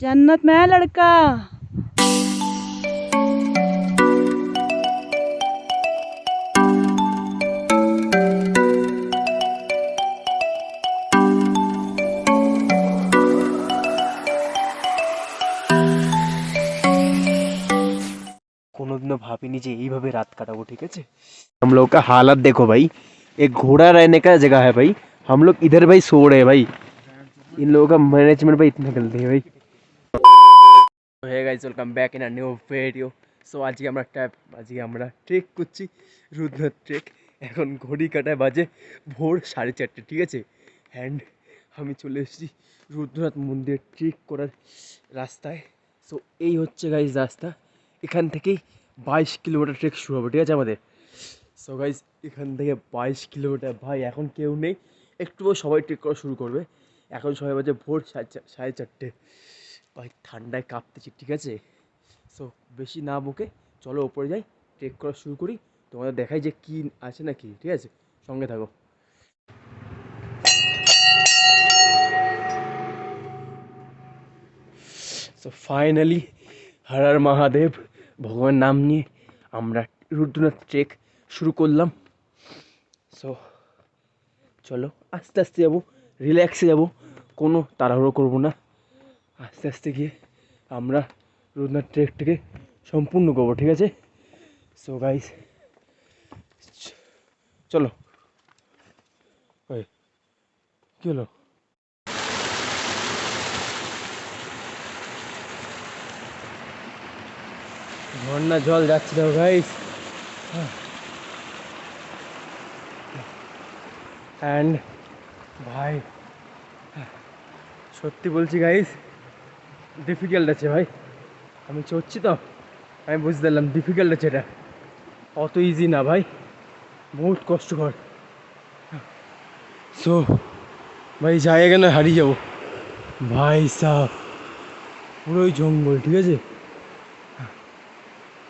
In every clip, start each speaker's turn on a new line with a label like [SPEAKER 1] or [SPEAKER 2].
[SPEAKER 1] जन्नत में है लड़का
[SPEAKER 2] कोनोदिनों भाभी যে এইভাবে রাত কাটাবো ঠিক আছে हम लोग का हालत देखो भाई एक घोड़ा रहने का जगह है भाई हम लोग इधर भाई सो रहे हैं भाई इन लोगों का मैनेजमेंट भाई इतना गलती है भाई Hey guys welcome back in a new video so আজকে আমরা ট্যাপ আজকে আমরা ট্রেক করছি, রুদ্রনাথ ট্রেক এখন ঘড়ি কাটায় বাজে ভোর সাড়ে চারটে, ঠিক আছে? অ্যান্ড আমি চলে এসেছি রুদ্রনাথ মন্দির ট্রেক করার রাস্তায়। সো এই হচ্ছে গাইস রাস্তা। এখান থেকেই বাইশ কিলোমিটার ট্রেক শুরু হবে, ঠিক আছে আমাদের? সো গাইজ এখান থেকে বাইশ কিলোমিটার। ভাই, এখন কেউ নেই। একটু সবাই ট্রেক করা শুরু করবে। এখন সবাই বাজে ভোর সাড়ে সাড়ে চারটে। ভাই ঠান্ডায় কাঁপতেছি, ঠিক আছে? সো বেশি না বকে চলো ওপরে যাই ট্রেক করা শুরু করি, তোমাদের দেখাই যে কী আছে না কি ঠিক আছে? সঙ্গে থাকো। সো ফাইনালি হর হর মহাদেব, ভগবান নাম নিয়ে আমরা রুদ্রনাথ ট্রেক শুরু করলাম। সো চলো আস্তে আস্তে যাব রিল্যাক্সে যাব, কোনো তাড়াহুড়ো করব না। আস্তে আস্তে গিয়ে আমরা রুদ্রনাথ ট্রেকটাকে সম্পূর্ণ করব, ঠিক আছে? সো গাইস চলো। ওই, কী হলো? ঝর্ণা জল যাচ্ছে তো গাইস অ্যান্ড ভাই, সত্যি বলছি গাইস ডিফিকাল্ট আছে ভাই। আমি চড়ছি তো, আমি বুঝতে পারলাম ডিফিকাল্ট আছে এটা। অত ইজি না ভাই, বহুত কষ্টকর। সো ভাই জায়গা না হারিয়ে যাব। ভাই সাহ, পুরোই জঙ্গল, ঠিক আছে?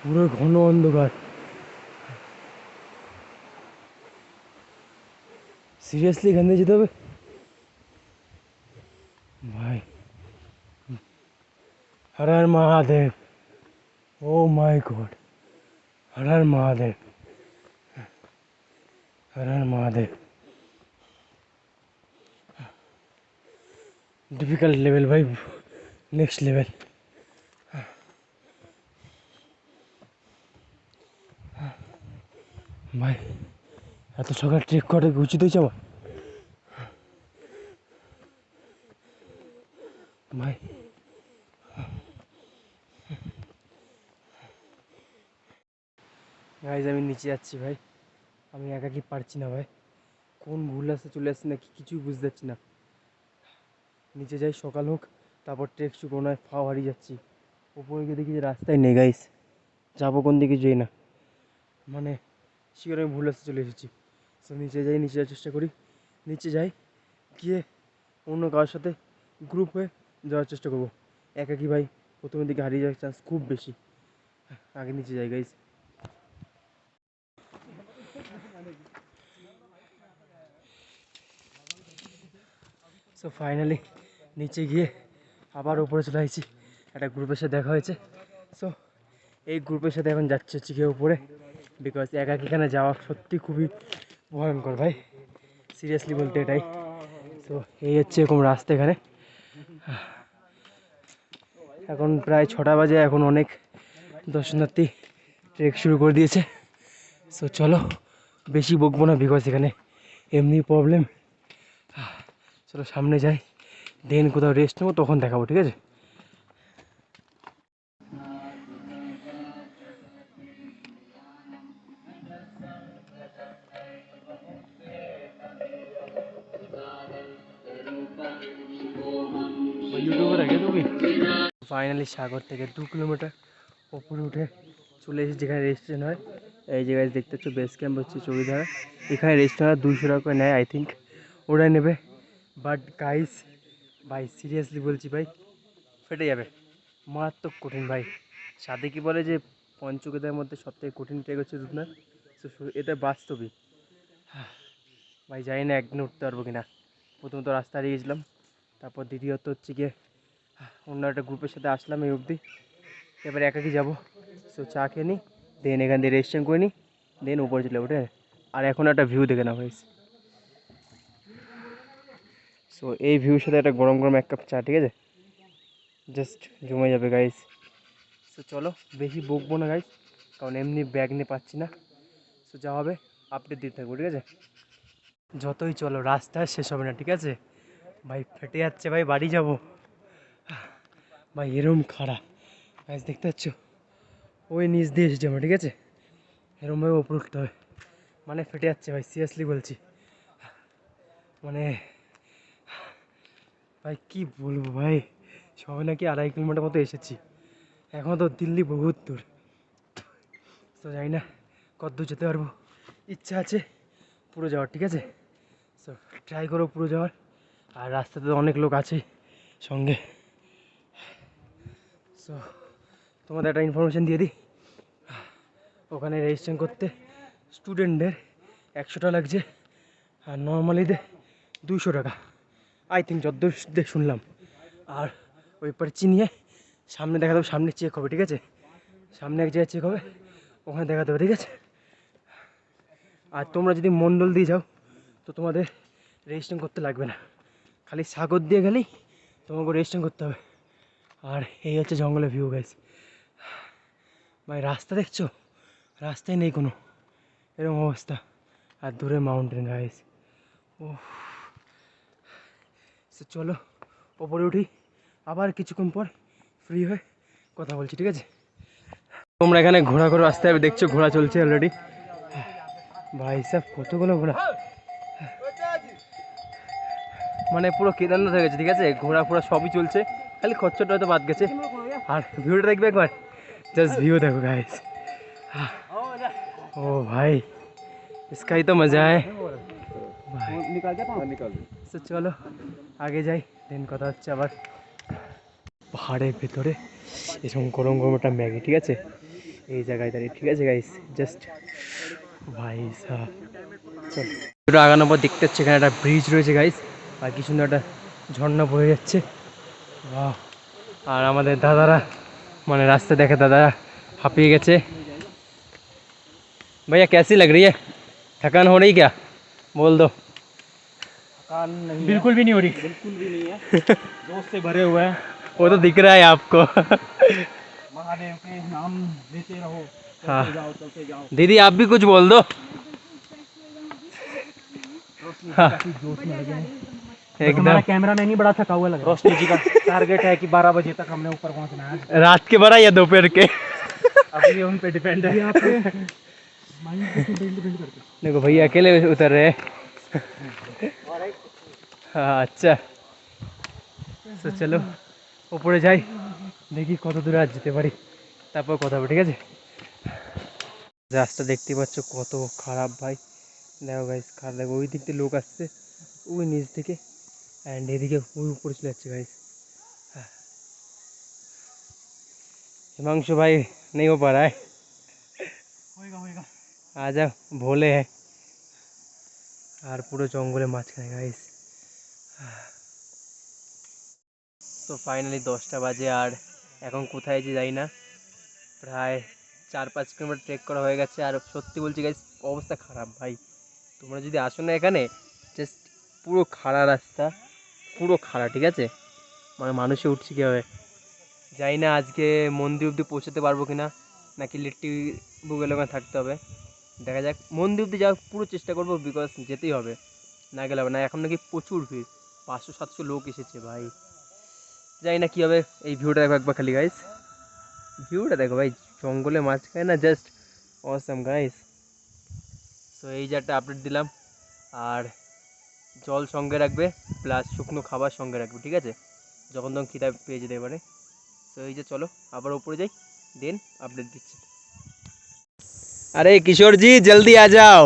[SPEAKER 2] পুরো ঘন অন্ধকার। সিরিয়াসলি এখান থেকে যেতে হবে ভাই Har Har Mahadev oh my god Har Har Mahadev Har Har Mahadev difficult level ভাই নেক্সট লেভেল ভাই এত সকাল ট্রেক করে কি উচিত হয়েছে আমার ভাই গাইজ আমি নিচে যাচ্ছি ভাই। আমি একা কি পারছি না ভাই। কোন ভুল আসতে চলে আসছে না কি কিছুই বুঝতে পারছি না। নিচে যাই, সকাল হোক, তারপর ট্রেক শুরু নয় ফাও হারিয়ে যাচ্ছি। উপরে গিয়ে দেখি যে রাস্তায় নেই গাইস যাব কোন দিকে যাই না। মানে শিওর আমি ভুল আসতে চলে এসেছি। তো নিচে যাই, নিচে যাওয়ার চেষ্টা করি। নিচে যাই, গিয়ে অন্য কারোর সাথে গ্রুপ হয়ে যাওয়ার চেষ্টা করব। একাকি ভাই, প্রথমের দিকে হারিয়ে যাওয়ার চান্স খুব বেশি। আগে নিচে যাই গাইস সো ফাইনালি নিচে গিয়ে আবার উপরে চলে আসছি একটা গ্রুপের সাথে দেখা হয়েছে। সো এই গ্রুপের সাথে এখন যাচ্ছে হচ্ছে গিয়ে উপরে। বিকজ একাকি এখানে যাওয়া সত্যি খুবই ভয়ঙ্কর ভাই। সিরিয়াসলি বলতে এটাই। তো এই হচ্ছে এরকম রাস্তা এখানে। এখন প্রায় ছটা বাজে, এখন অনেক দর্শনার্থী ট্রেক শুরু করে দিয়েছে। সো চলো, বেশি বকবো না বিকজ এখানে এমনি প্রবলেম চলো সামনে যাই। দেন কোথাও রেস্ট নেব, তখন দেখাবো, ঠিক আছে? ফাইনালি সাগর থেকে দু কিলোমিটার ওপরে উঠে চলে এসেছি, যেখানে রেস্টুরেন্ট হয়। এই জায়গায় দেখতে পাচ্ছ বেস ক্যাম্প হচ্ছে চৌরিধারা এখানে রেস্টুরেন্ট দুইশো টাকা করে নেয় আই থিঙ্ক ওরাই নেবে। বাট গাইস ভাই সিরিয়াসলি বলছি ভাই, ফেটে যাবে। মারাত্মক কঠিন ভাই। সাথে কি বলে যে পঞ্চগীতার মধ্যে সবথেকে কঠিন ট্রেক হচ্ছে রূপনাথ তো এটা বাস্তবই। ভাই, জানি না, একদিন উঠতে পারব কিনা। প্রথমত রাস্তা হারিয়ে গেছিলাম। তারপর দ্বিতীয়ত হচ্ছে গিয়ে, অন্য একটা গ্রুপের সাথে আসলাম এই অবধি। এবার একাকি যাব। সো, চা খেয়ে নিই দেন এখান থেকে রেজিস্ট্রেশন করে নিই দেন উপরে চলে ওঠে আর এখন একটা ভিউ দেখে না ভাই সো এই ভিউর সাথে একটা গরম গরম এক কাপ চা, ঠিক আছে? জাস্ট জমে যাবে গাইস সো চলো, বেশি বকবো না গাইস কারণ এমনি ব্যাগ নিয়ে পাচ্ছি না। সো যা হবে আপডেট দিতে থাকব, ঠিক আছে? যতই চলো, রাস্তা শেষ হবে না, ঠিক আছে? ভাই, ফেটে যাচ্ছে, ভাই, বাড়ি যাব। ভাই, এরম খাড়া। গাইস দেখতে পাচ্ছ? ওই নিচ দিয়ে এসেছে আমার, ঠিক আছে? এরমভাবে ওপর উঠতে হবে মানে ফেটে যাচ্ছে, ভাই সিরিয়াসলি বলছি। মানে ভাই, কি বলব ভাই? সবাই নাকি আড়াই কিলোমিটার মতো এসেছি। এখন তো দিল্লি বহুত দূর। তো জানি না কত দূর যেতে পারব। ইচ্ছা আছে পুরো যাওয়ার, ঠিক আছে? সো ট্রাই করো পুরো যাওয়ার। আর রাস্তাতে তো অনেক লোক আছে সঙ্গে। সো তোমাদের একটা ইনফরমেশান দিয়ে দিই। ওখানে রেজিস্ট্রেশন করতে স্টুডেন্টদের একশো টাকা লাগছে। আর নর্মালিদের দুশো টাকা। আই থিঙ্ক যতদূর দে- শুনলাম। আর ওই পারে নিয়ে সামনে দেখা দেবো, সামনে চেক হবে, ঠিক আছে? সামনে এক জায়গায় চেক হবে, ওখানে দেখা দেবে, ঠিক আছে? আর তোমরা যদি মণ্ডল দিয়ে যাও, তো তোমাদের রেজিস্ট্রেশন করতে লাগবে না। খালি সাগর দিয়ে গেলেই তোমাকে রেজিস্ট্রেশন করতে হবে। আর এই হচ্ছে জঙ্গলের ভিউ গাইস ভাই, রাস্তা দেখছ? রাস্তায় নেই কোনো। এরকম অবস্থা। আর দূরে মাউন্টেন গাইস ও তো চলো ওপরে উঠি আবার কিছুক্ষণ পর ফ্রি হয়ে কথা বলছি ঠিক আছে তোমরা এখানে ঘোড়া করে আসতে হবে দেখছো ঘোড়া চলছে অলরেডি ভাই সাহেব কতগুলো ঘোড়া মানে পুরো কেদারনাথ হয়ে গেছে ঠিক আছে ঘোড়া ফোড়া সবই চলছে খালি খরচাটা হয়তো বাদ গেছে আর ভিউটা দেখবে একবার জাস্ট ভিউ দেখো গাইস ও ভাই इसका ही तो मजा है ভাই তো চলো আগে যাই দেন কথা হচ্ছে আবার পাহাড়ের ভেতরে এরকম গরম গরম একটা ম্যাগি ঠিক আছে এই জায়গায় দাঁড়িয়ে ঠিক আছে গাইস জাস্ট ভাই সাহ চলো একটু আগানোর পর দেখতে হচ্ছে এখানে একটা ব্রিজ রয়েছে গাইস আর কি সুন্দর একটা ঝর্ণা বয়ে যাচ্ছে বাহ আর আমাদের দাদারা মানে রাস্তা দেখে দাদারা হাঁপিয়ে গেছে भैया कैसी लग रही है थकान हो रही क्या बोल दो
[SPEAKER 1] बिल्कुल भी नहीं हो रही। बिल्कुल भी नहीं है। दोस्त से भरे हुए हैं।
[SPEAKER 2] वो तो दिख रहा है आपको।
[SPEAKER 1] महादेव के नाम लेते रहो
[SPEAKER 2] हाँ।
[SPEAKER 1] जाओ चलते जाओ।
[SPEAKER 2] दीदी आप भी कुछ बोल दो। हाँ, एकदम।
[SPEAKER 1] कैमरा नहीं बड़ा थका हुआ लग रहा है। रोशनी जी का टारगेट है कि 12 बजे तक हमने ऊपर पहुँचना है।
[SPEAKER 2] रात के बड़ा या दोपहर के?
[SPEAKER 1] ये उन पे डिपेंड है। माइंड पे
[SPEAKER 2] देखो भैया अकेले उतर रहे हैं हाँ अच्छा তো চলো ওপরে যাই দেখি কত দূরে আজ যেতে পারি তারপর কথা হবে ঠিক আছে রাস্তা দেখতে পাচ্ছ কত খারাপ ভাই দেখো গাইস খারাপ দেখো ওই দিক থেকে লোক আসছে ওই নিচ থেকে অ্যান্ড এদিকে ওই উপরে চলে যাচ্ছে গাইস हिमांशु भाई नहीं हो पा रहा है
[SPEAKER 1] होएगा होएगा
[SPEAKER 2] आ जाओ भोले है আর পুরো জঙ্গলে মাঝখানে গাইস তো ফাইনালি দশটা বাজে আর এখন কোথায় যে যাই না, প্রায় চার পাঁচ কিলোমিটার ট্রেক করা হয়ে গেছে। আর সত্যি বলছি গাইস অবস্থা খারাপ ভাই। তোমরা যদি আসো না এখানে জাস্ট পুরো খাড়া রাস্তা, পুরো খাড়া, ঠিক আছে? মানে মানুষে উঠছে কীভাবে? জানি না আজকে মন্দির অবধি পৌঁছাতে পারব কি না নাকি লিট্টি বুগের ওখানে থাকতে হবে? দেখা যাক। মন্দির অবধি যাওয়ার পুরো চেষ্টা করব বিকজ যেতেই হবে। না গেলে হবে না। এখন নাকি প্রচুর ভিড়। পাঁচশো সাতশো লোক এসেছে, ভাই। যাই না কী হবে এই ভিউটা দেখো একবার খালি গাইস ভিউটা দেখো, ভাই জঙ্গলে মাছ খায় না জাস্ট অসম গাইস তো এই যে একটা আপডেট দিলাম। আর জল সঙ্গে রাখবে প্লাস শুকনো খাবার সঙ্গে রাখবে, ঠিক আছে? যখন তখন খিদা পেয়ে যেতে পারে। তো এই যে চলো, আবার উপরে যাই দেন আপডেট দিচ্ছি। আরে, কিশোরজি, জলদি আ যাও।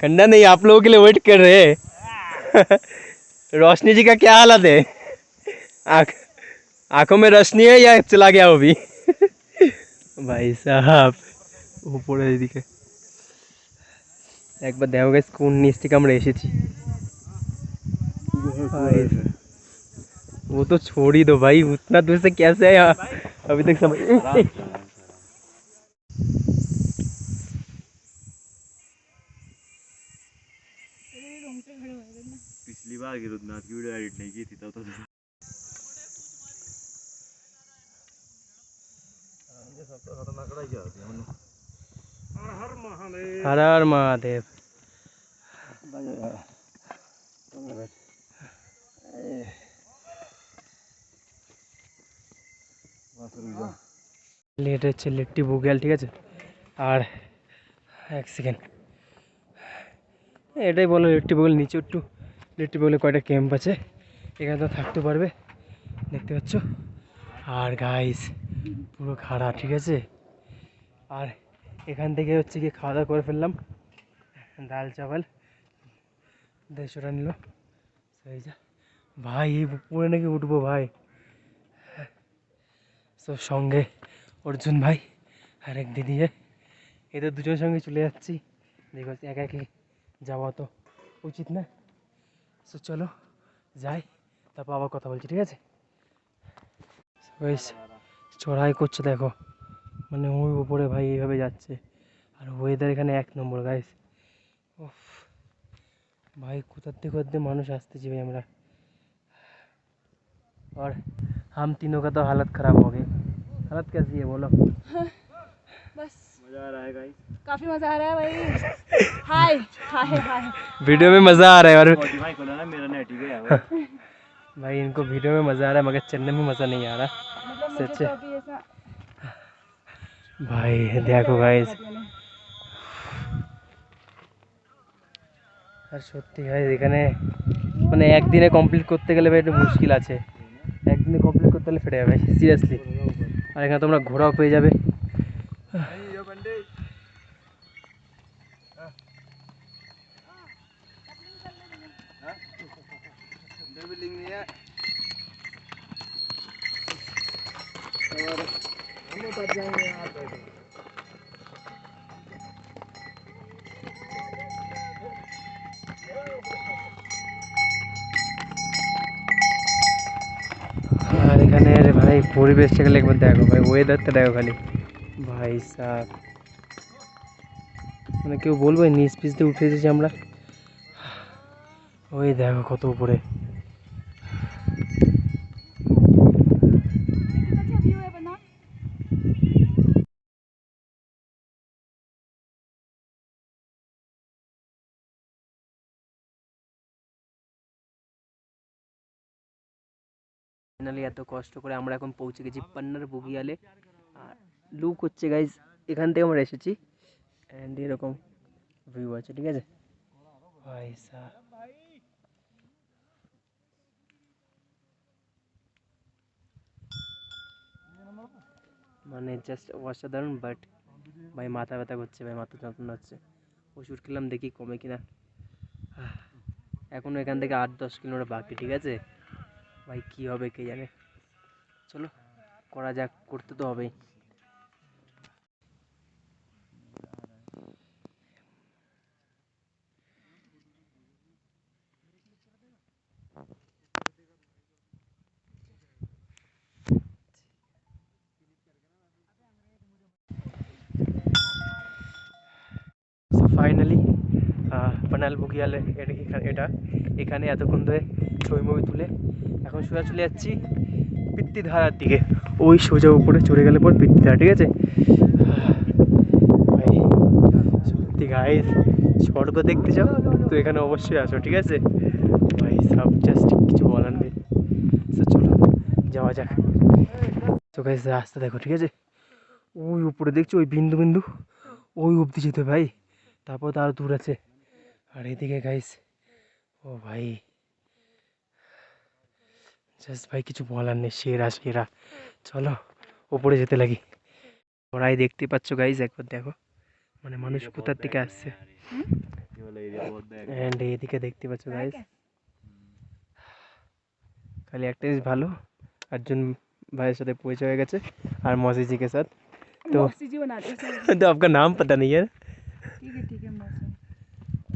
[SPEAKER 2] ठंडा नहीं आप लोगों के लिए वेट कर रहे हैं रोशनी जी का क्या हालत है आँख आंखों में रस नहीं है या चला गया वो भी भाई साहब উপরে এদিকে একবার দেখো গাইস কোন নিচ থেকে আমরা এসেছি भाई, वो तो छोड़ ही दो भाई उतना दूर से कैसे है यहाँ अभी तक समझ
[SPEAKER 1] की रुद्रनाथ की वीडियो एडिट नहीं की थी तब तो
[SPEAKER 2] हर हर महादेव লেট হচ্ছে লেটটি বুক গেল ঠিক আছে আর এক সেকেন্ড এটাই বলো লেটটি বগল নিচে একটু লেটটি বগলে কয়টা ক্যাম্প আছে? এখানে তো থাকতে পারবে, দেখতে পাচ্ছ? আর গাইস পুরো খাড়া, ঠিক আছে? আর এখান থেকে হচ্ছে গিয়ে খাওয়া দাওয়া করে ফেললাম। ডাল চাওয়াল, দেড়শোটা নিল। সেই যা। ভাই, এই উপরে নাকি উঠবো ভাই? তো সঙ্গে। অর্জুন ভাই আর এক দিদি এদের দুজনের সঙ্গে চলে যাচ্ছি। দেখো, একা একে যাওয়া তো উচিত না। তো চলো যাই তারপর আবার কথা বলছি ঠিক আছে বেশ চড়াই করছে দেখো মানে ওই উপরে ভাই এইভাবে যাচ্ছে আর ওয়েদার এখানে এক নম্বর গাইস উফ ভাই কোথার থেকে কোথার থেকে মানুষ আসতেছি ভাই আমরা और हम तीनों का तो हालत ख़राब हो गई हालत कैसी है बोलो
[SPEAKER 3] बस
[SPEAKER 1] मजा आ रहा है गाइस
[SPEAKER 3] काफी मजा आ रहा है भाई हाय हाय हाय
[SPEAKER 2] वीडियो में मज़ा आ रहा है और
[SPEAKER 1] स्पॉटिफाई खोला ना मेरा नेट ही गया हुआ है।
[SPEAKER 2] भाई इनको वीडियो में मज़ा आ रहा है मगर चलने में मज़ा नहीं आ रहा
[SPEAKER 3] मतलब मुझे
[SPEAKER 2] सच्चे।
[SPEAKER 3] तो अभी ऐसा
[SPEAKER 2] ভাই দেখো গাইস আর সত্যি গাইস এখানে মানে একদিনে কমপ্লিট করতে গেলে ভাই একটু মুশকিল আছে একদিনে কমপ্লিট করতে গেলে ফেটে যাবে সিরিয়াসলি আর এখানে তোমরা ঘোরাও পেয়ে যাবে আর এখানে রে ভাই পরিবেশটা গেলে একবার দেখো ভাই ওয়েদারটা দেখো খালি ভাই সাহ। মানে কেউ বলবে নিচ পিস দিয়ে উঠে এসেছি আমরা? ওই দেখো কত উপরে। এত কষ্ট করে আমরা এখন পৌঁছে গেছি পান্নার বুগিয়ালে লুক হচ্ছে গাইজ এখান থেকে আমরা এসেছি। অ্যান্ড এরকম ভিউ আছে, ঠিক আছে? মানে জাস্ট অসাধারণ বাট ভাই মাথা ব্যথা করছে, ভাই মাথা যন্ত্রণা হচ্ছে। ওষুধ খেলাম, দেখি কমে কিনা। এখনও এখান থেকে আট, দশ কিলোমিটার বাকি, ঠিক আছে? ভাই, কী হবে কে জানে? চলো, করা যাক, করতে তো হবেই সো ফাইনালি বুকিয়ালে এখানে এটা। এখানে এতক্ষণ ধরে ছবি মবি তুলে এখন সোজা চলে যাচ্ছি পিত্তিধারার দিকে। ওই সোজা উপরে চড়ে গেলে পর পিত্তিধারা, ঠিক আছে? সত্যি গাইস স্বর্গ দেখতে চাও? তো এখানে অবশ্যই আসো, ঠিক আছে? ভাই, সব জাস্ট কিছু বলার নেই। চলো, যাওয়া যাক। তো গাইস রাস্তা দেখো, ঠিক আছে? ওই উপরে দেখছ, ওই বিন্দু বিন্দু? ওই অবধি যেতে ভাই। তারপর তো আরও দূর আছে। আর এদিকে গাইস ও ভাই জাস্ট ভাই কিছু বলার নেই সেরা সেরা চলো ওপরে যেতে লাগি ওরাই দেখতে পাচ্ছ গাইস একবার দেখো মানে মানুষ কোথার থেকে আসছে
[SPEAKER 1] ये वाला एरिया बहुत बैक
[SPEAKER 2] অ্যান্ড এদিকে দেখতে পাচ্ছ গাইস খালি একটা জিনিস ভালো একজন भाई साथ पूछा হয়ে গেছে আর मौसी जी के साथ तो
[SPEAKER 3] मौसी जी बनाते हैं
[SPEAKER 2] तो आपका नाम पता नहीं है
[SPEAKER 3] ठीक है ठीक है मौसी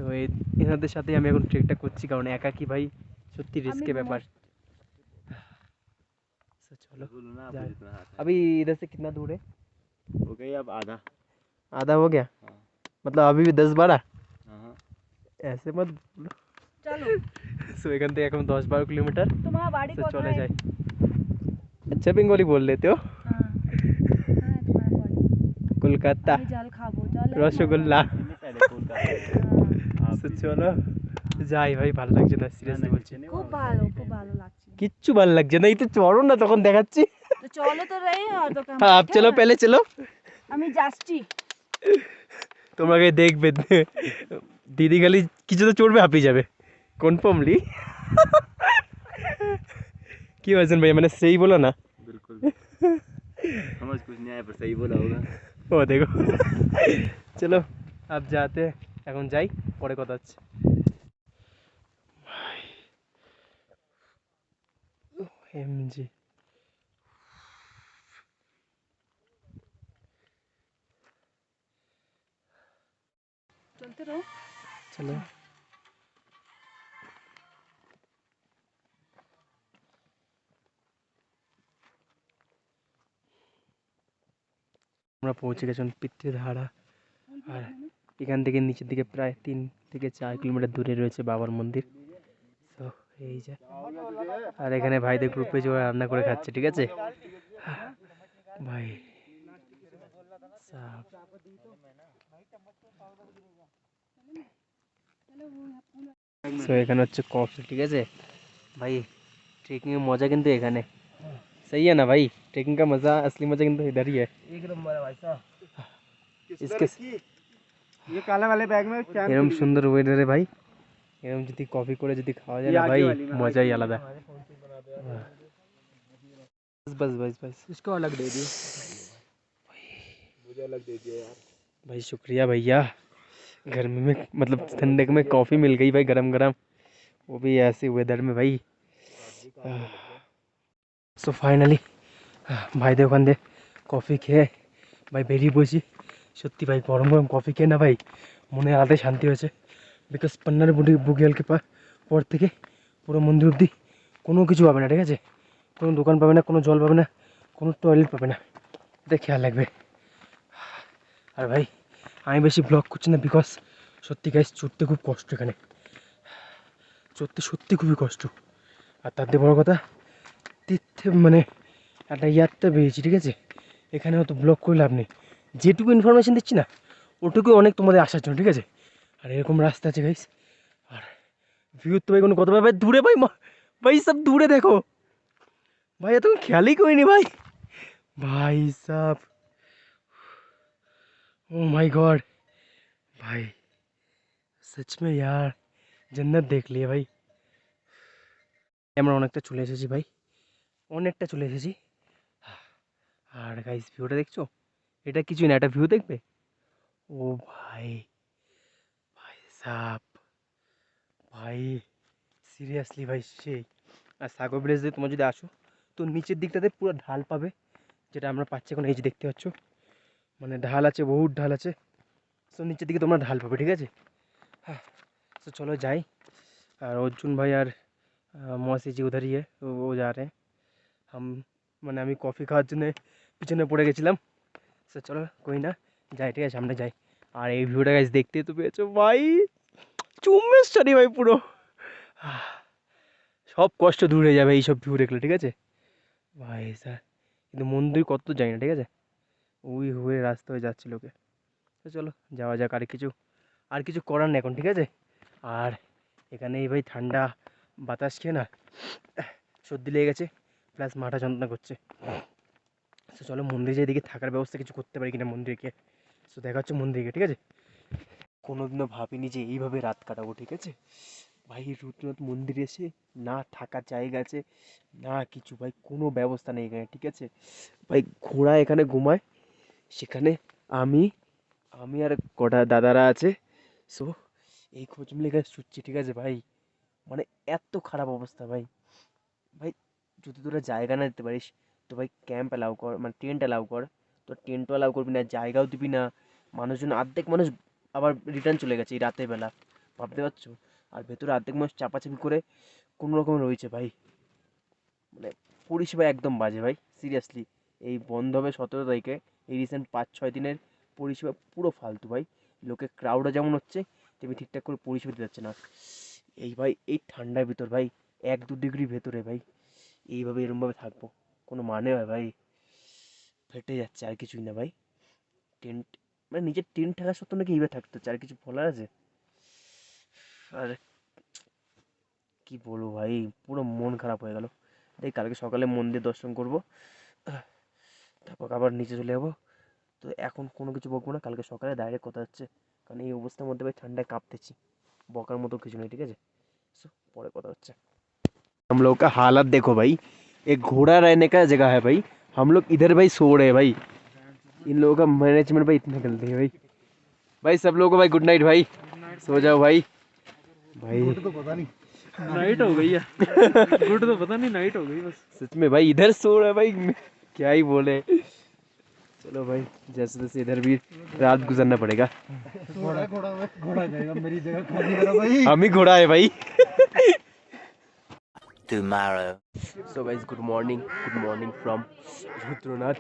[SPEAKER 2] তো এই এনাদের সাথে আমি এখন ট্রেকটা করছি কারণ একা কি ভাই সত্যি রিস্কের ব্যাপার So, चलो जाए। अभी इधर से कितना दूर है
[SPEAKER 1] हो गई अब आधा
[SPEAKER 2] आधा हो गया
[SPEAKER 1] हाँ।
[SPEAKER 2] मतलब अभी भी दस बारह
[SPEAKER 1] हाँ
[SPEAKER 2] ऐसे मत
[SPEAKER 3] চলো
[SPEAKER 2] सो এখান থেকে এখন দশ বারো কিলোমিটার
[SPEAKER 3] তোমার বাড়ি
[SPEAKER 2] তো চলে
[SPEAKER 3] কোথায়
[SPEAKER 2] যাই अच्छा बेंगोली बोल लेते हो
[SPEAKER 3] হ্যাঁ হ্যাঁ তোমার বাড়ি
[SPEAKER 2] कोलकाता
[SPEAKER 3] আমি
[SPEAKER 2] তো চলো যাই ভাই ভালো লাগছে না সিরিয়াসলি বলছি
[SPEAKER 3] খুব ভালো খুব ভালো লাগছে
[SPEAKER 2] কিচ্ছু ভালো লাগছে না এই তো চড়ো না তখন দেখাচ্ছি
[SPEAKER 3] তো চলো তো রে আর তো কেমন
[SPEAKER 2] হ্যাঁ আপ
[SPEAKER 3] আছে
[SPEAKER 2] চলো
[SPEAKER 3] না?
[SPEAKER 2] পেলে চলো
[SPEAKER 3] আমি যাচ্ছি
[SPEAKER 2] তোমরা আগে দেখবে দিদি খালি কিছু তো চড়বে হাঁপিয়ে যাবে কনফার্মলি কি বলছেন ভাই মানে সেই বলো না
[SPEAKER 1] बिल्कुल समझ कुछ नहीं आया पर सही बोला होगा
[SPEAKER 2] ও দেখো চলো আপ যাতে এখন যাই পরে কথা হচ্ছে। এমজি চলো। আমরা পৌঁছে গেছি পিতৃধারা। আর এখান থেকে নিচের দিকে প্রায় তিন থেকে চার কিলোমিটার দূরে রয়েছে বাবার মন্দির তো এই যে আর এখানে ভাইদের গ্রুপে যে ওরা রান্না করে খাচ্ছে ঠিক আছে ভাই সাপ সো এখানে হচ্ছে কফি ঠিক আছে ভাই ट्रेकिंग में मज़ा किंतु এখানে सही है ना भाई ट्रेकिंग का मज़ा असली मज़ा किंतु इधर ही है
[SPEAKER 1] एक नंबर है भाई साहब
[SPEAKER 2] इसके
[SPEAKER 1] ये काले वाले बैग में क्या
[SPEAKER 2] এরকম সুন্দর ওয়েদারে ভাই এরকম যদি কফি করে যদি খাওয়া যায় না ভাই মজাই আলাদা बस बस बस बस
[SPEAKER 1] इसको अलग दे दियो मुझे अलग दे दिया यार
[SPEAKER 2] भाई शुक्रिया भैया गर्मी में मतलब ठंडक में कॉफ़ी मिल गई भाई गरम गरम वो भी ऐसे वेदर में भाई সো ফাইনালি ভাইদের ওখান দিয়ে কফি খেয়ে ভাই বেরিয়ে পড়েছি সত্যি ভাই, গরম গরম কফি খেয়ে না ভাই, মনে আলাদাই শান্তি হয়েছে। বিকজ পান্নার বুড়ি বুগিয়ালকে পর থেকে পুরো মন্দির অবধি কোনো কিছু পাবে না, ঠিক আছে? কোনো দোকান পাবে না, কোনো জল পাবে না, কোনো টয়লেট পাবে না। এটা খেয়াল রাখবে। আর ভাই, আমি বেশি ব্লগ করছি না বিকজ সত্যি গাইস চড়তে খুব কষ্ট এখানে। চড়তে সত্যি খুবই কষ্ট। আর তার দিয়ে বড় কথা, তীর্থে মানে একটা ইয়ারটা বেরিয়েছি ঠিক আছে? এখানে অত ব্লগ করে লাভ নেই। যেটুকু ইনফরমেশন দিচ্ছি না ওটুকু অনেক তোমাদের আসার জন্য ঠিক আছে আর এরকম রাস্তা আছে গাইস আর ভিউ তো ভাই কোনো কথা ভাই দূরে ভাই মা- ভাই সব দূরে দেখো ভাই এত খেয়ালই করিনি ভাই ভাই সাব ओ माय गॉड भाई सच में यार जन्नत देख लिया भाई আমরা অনেকটা চলে এসেছি ভাই অনেকটা চলে এসেছি আর গাইস ভিউটা দেখছো এটা কিছুই না একটা ভিউ দেখবে? ও ভাই ভাই সাপ ভাই সিরিয়াসলি ভাই সেই আর সাগর ব্রিজ দিয়ে তোমার যদি আসো, তো নিচের দিকটাতে পুরো ঢাল পাবে, যেটা আমরা পাচ্ছি এখন, এই যে দেখতে পাচ্ছ মানে ঢাল আছে, বহুত ঢাল আছে সো নিচের দিকে তোমরা ঢাল পাবে, ঠিক আছে? হ্যাঁ তো চলো যাই, আর অর্জুন ভাই আর মৌসি জি উধার ও ও যা রে হাম মানে আমি কফি খাওয়ার জন্য পিছনে পড়ে গেছিলাম সো চলো কই না। যাই, ঠিক আছে সামনে যাই। আর এই ভিউটা গাছ দেখতে তো পেয়েছ? ভাই চুম্বেশ্বরী ভাই পুরো। সব কষ্ট দূর হয়ে যাবে এইসব ভিউ দেখলে, ঠিক আছে? ভাই, স্যার, কিন্তু মন্দির কত যাই না, ঠিক আছে? ওই হয়ে, রাস্তা হয়ে যাচ্ছে লোকে। তো চলো, যাওয়া যাক আর কিছু আর কিছু করার নেই এখন, ঠিক আছে? আর এখানে এই ভাই ঠান্ডা বাতাস খেয়ে না, সর্দি লেগে গেছে প্লাস মাথা যন্ত্রণা করছে। তো চলো মন্দিরে যেদিকে থাকার ব্যবস্থা কিছু করতে পারি কিনা মন্দিরে গিয়ে তো দেখা হচ্ছে মন্দিরে গিয়ে ঠিক আছে? কোনোদিনও ভাবিনি যে এইভাবে রাত কাটাবো, ঠিক আছে? ভাই, রুদ্রনাথ মন্দিরে এসে না থাকার জায়গা আছে, না কিছু, ভাই, কোনো ব্যবস্থা নেই এখানে, ঠিক আছে? ভাই, ঘোড়া এখানে ঘুমায়, সেখানে আমি আমি আর কটা দাদারা আছে সো এই খোঁজ মিলে এখানে শুচ্ছি, ঠিক আছে, ভাই? মানে এত খারাপ অবস্থা, ভাই। ভাই, যদি তোরা জায়গা না দিতে পারিস তো ভাই ক্যাম্প অ্যালাউ কর মানে টেন্ট অ্যালাউ কর। তো টেন্টও অ্যালাউ করবি না, জায়গাও দিবি না। মানুষজন, অর্ধেক মানুষ আবার রিটার্ন চলে গেছে এই রাতের বেলা। ভাবতে পারছ? আর ভেতরে অর্ধেক মানুষ চাপাচাপি করে কোনো রকম রয়েছে ভাই। মানে পরিষেবা একদম বাজে ভাই সিরিয়াসলি এই বন্ধ হবে সতেরো তারিখে, এই রিসেন্ট পাঁচ, ছয় দিনের পরিষেবা পুরো ফালতু ভাই। লোকে ক্রাউডও যেমন হচ্ছে, তেমনি ঠিকঠাক করে পরিষেবা দিতে যাচ্ছে না। এই ভাই, এই ঠান্ডার ভিতর ভাই, এক দু ডিগ্রি ভেতরে ভাই। এইভাবে এরমভাবে থাকব। কোনো মানে হয় ভাই ফেটে যাচ্ছে আর কিছুই না ভাই টেন্ট মানে নিজের টেন্ট থাকা সত্ত্বেও নাকি এইভাবে থাকতে হচ্ছে আর কিছু বলার আছে আর কি বলবো ভাই পুরো মন খারাপ হয়ে গেল এই কালকে সকালে মন্দির দর্শন করব তারপর আবার নিচে চলে যাবো তো এখন কোনো কিছু বকবো না কালকে সকালে ডাইরেক্ট কথা হচ্ছে কারণ এই অবস্থার মধ্যে ভাই ঠান্ডায় কাঁপতেছি বকার মতো কিছু নেই ঠিক আছে সো পরে কথা হচ্ছে हम लोग का हालत देखो भाई एक घोड़ा रहने का जगह है भाई। हम लोग इधर भाई सो रहे हैं भाई। इन लोगों का मैनेजमेंट भाई इतना गलती है भाई। भाई सब लोगों को भाई गुड नाइट भाई। सो जाओ भाई। भाई।
[SPEAKER 1] तो पता नहीं। नाइट हो गई है। गुड तो पता नहीं नाइट हो गई बस।
[SPEAKER 2] सच में भाई इधर सो रहा है भाई। क्या ही बोले। चलो भाई जैसे तैसे इधर भी रात गुजरना पड़ेगा।
[SPEAKER 1] घोड़ा घोड़ा घोड़ा जाएगा मेरी जगह खाली करो भाई।
[SPEAKER 2] हम ही घोड़ा है भाई।
[SPEAKER 4] Tomorrow.
[SPEAKER 2] So guys good morning good morning from Rudranath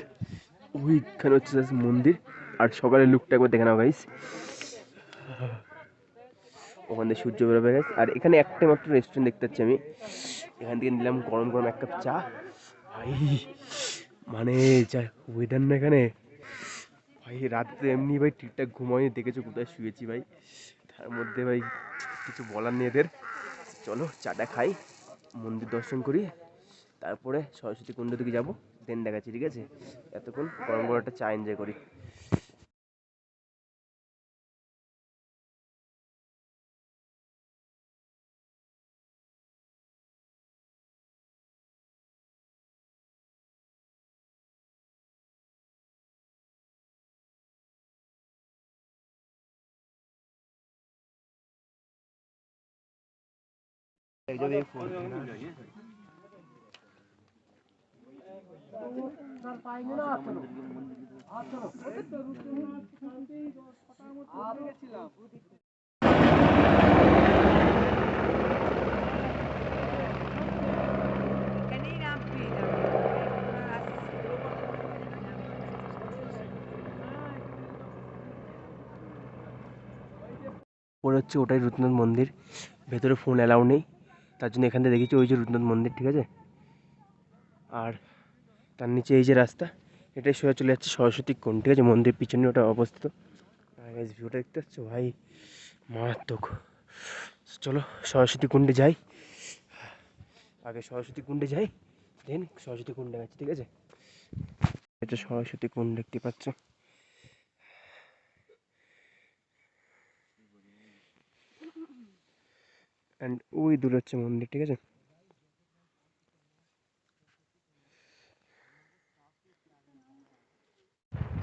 [SPEAKER 2] ওইখানে হচ্ছে মন্দির আর সকালের লুকটা একবার দেখে নাও গাইস ওখান থেকে সূর্য বেরোবে গাইস আর এখানে একটা মাত্র রেস্টুরেন্ট দেখতে পাচ্ছি আমি। এখান থেকে নিলাম গরম গরম এক কাপ চা। ভাই মানে যা ওয়েদার না এখানে। ভাই, রাত্রে এমনি ভাই ঠিকঠাক ঘুমাইনি দেখেছ কোথায় শুয়েছি ভাই। তার মধ্যে ভাই, কিছু বলার নেই এদের। চলো, চাটা খাই। মন্দির দর্শন করি, তারপরে সরস্বতী কুণ্ড দিকে যাব দেন দেখাচ্ছি, ঠিক আছে? এতক্ষণ গরম গরম একটা চা এনজয় করি। পরে হচ্ছে ওটাই রুদ্রনাথ মন্দির ভেতরে ফোন অ্যালাউ নেই। তার জন্য এখান থেকে দেখেছি ওই যে রুদ্রনাথ মন্দির, ঠিক আছে? আর তার নিচে এই যে রাস্তা, এটাই সোজা চলে যাচ্ছে সরস্বতী কোণ, ঠিক আছে? মন্দির পিছনে ওটা অবস্থিত। ভিউটা দেখতে পাচ্ছ, ভাই, মারাত্মক। চলো সরস্বতী কুণ্ডে যাই। আগে সরস্বতী কুণ্ডে যাই, দেন সরস্বতী কুণ্ডে গেছে ঠিক আছে? এটা সরস্বতী কুণ্ড দেখতে পাচ্ছ। অ্যান্ড ওই দূরে হচ্ছে মন্দির, ঠিক আছে?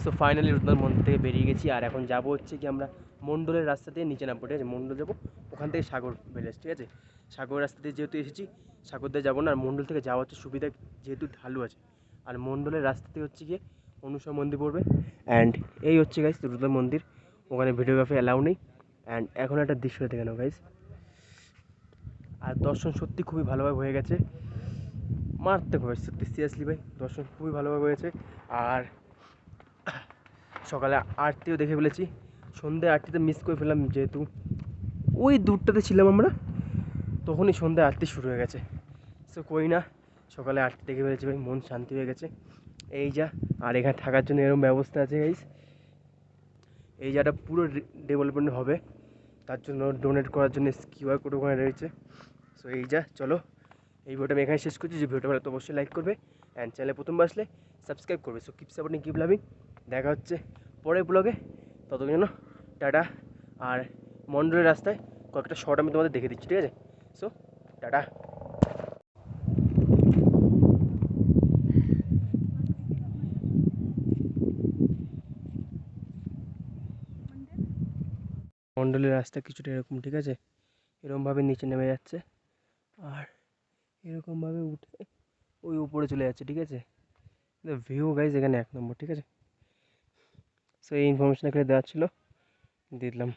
[SPEAKER 2] সো ফাইনালি রুদ্রনাথ মন্দির থেকে বেরিয়ে গেছি, আর এখন যাব হচ্ছে কি আমরা মণ্ডলের রাস্তা দিয়ে নিচে নামবো, ঠিক আছে? মণ্ডল যাব, ওখান থেকে সাগর ভিলেজ ঠিক আছে? সাগর রাস্তা দিয়ে যেহেতু এসেছি, সাগর দিয়ে যাব না, আর মণ্ডল থেকে যাওয়া হচ্ছে সুবিধা যেহেতু ঢালু আছে। আর মণ্ডলের রাস্তাতে হচ্ছে গিয়ে অনুসর মন্দির পড়বে অ্যান্ড এই হচ্ছে গাইস রুদ্রনাথ মন্দির, ওখানে ভিডিওগ্রাফি অ্যালাউ নেই অ্যান্ড এখন একটা দৃশ্য দেখে নাও গাইস আর দর্শন সত্যি খুবই ভালোভাবে হয়ে গেছে। মারাত্মক ভাই সত্যি সিরিয়াসলি ভাই, দর্শন খুবই ভালোভাবে হয়েছে। আর সকালে আরতিও দেখে ফেলেছি। সন্ধ্যে আরতিতে মিস করে ফেললাম যেহেতু। ওই দূরটাতে ছিলাম আমরা, তখনই সন্ধ্যে আরতি শুরু হয়ে গেছে। সো কই না, সকালে আরতি দেখে ফেলেছি ভাই, মন শান্তি হয়ে গেছে। এই যা, আর এখানে থাকার জন্য এরকম ব্যবস্থা আছে গাইস এই জায়গাটা পুরো ডেভেলপমেন্ট হবে। তার জন্য ডোনেট করার জন্য কিউআর কোড ওখানে রয়েছে। সো এই যা, চলো। এই ভিডিওটা আমি এখানে শেষ করছি। যে ভিডিওটা ভালো তো অবশ্যই লাইক করবে। অ্যান্ড চ্যানেলে প্রথম আসলে সাবস্ক্রাইব করবে। So keep supporting keep loving দেখা হচ্ছে পরের ব্লগে ততক্ষণ জন্য টাটা। আর মন্ডলের রাস্তায় কয়েকটা শর্ট আমি তোমাদের দেখে দিচ্ছি, ঠিক আছে? সো টাটা। মণ্ডলের রাস্তা কিছুটা এরকম, ঠিক আছে? এরকমভাবে নিচে নেমে যাচ্ছে। আর এরকমভাবে উঠে ওই উপরে চলে যাচ্ছে, ঠিক আছে? ভিউ গাইজ এখানে এক নম্বর, ঠিক আছে? সো এই ইনফরমেশন এখানে দেওয়া ছিল দিয়ে দিলাম